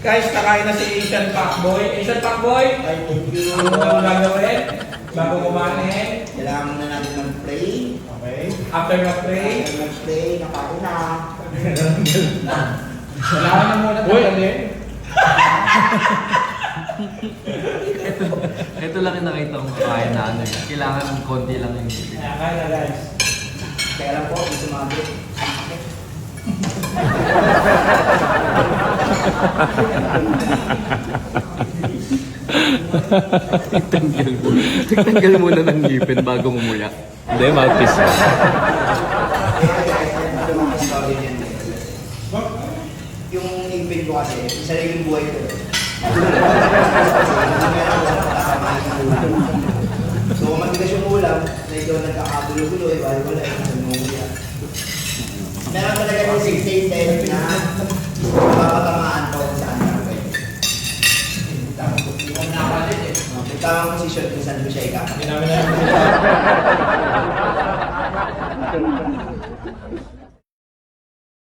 Guys, nakain na si Asian Pacboy. Asian Pacboy, Ay, thank you. ano ang gagawin? Bago kumain. Kailangan muna natin mag-pray. Okay. After mag-pray, Kailangan mag-pray, nakain na. kailangan na muna tanggalin. ito, ito lang yung nakita kong kakain na ano eh. Kailangan konti lang yung bibig. Kaya na guys. Kaya lang po, di sumabit. Tanggal mo. Tanggal muna ng ngipin bago mumuya. Hindi, mouthpiece. Niyan. Yung ipin ko kasi, isa rin yung buhay ko. So, kung matigas yung ulam, medyo nagkakagulo-gulo, eh, bali wala. Meron talaga yung 16 10 na mapapatamaan ko kung saan gagawin. Tamang posisyon. May tamang posisyon kung saan ko siya ikakapit. Hindi namin na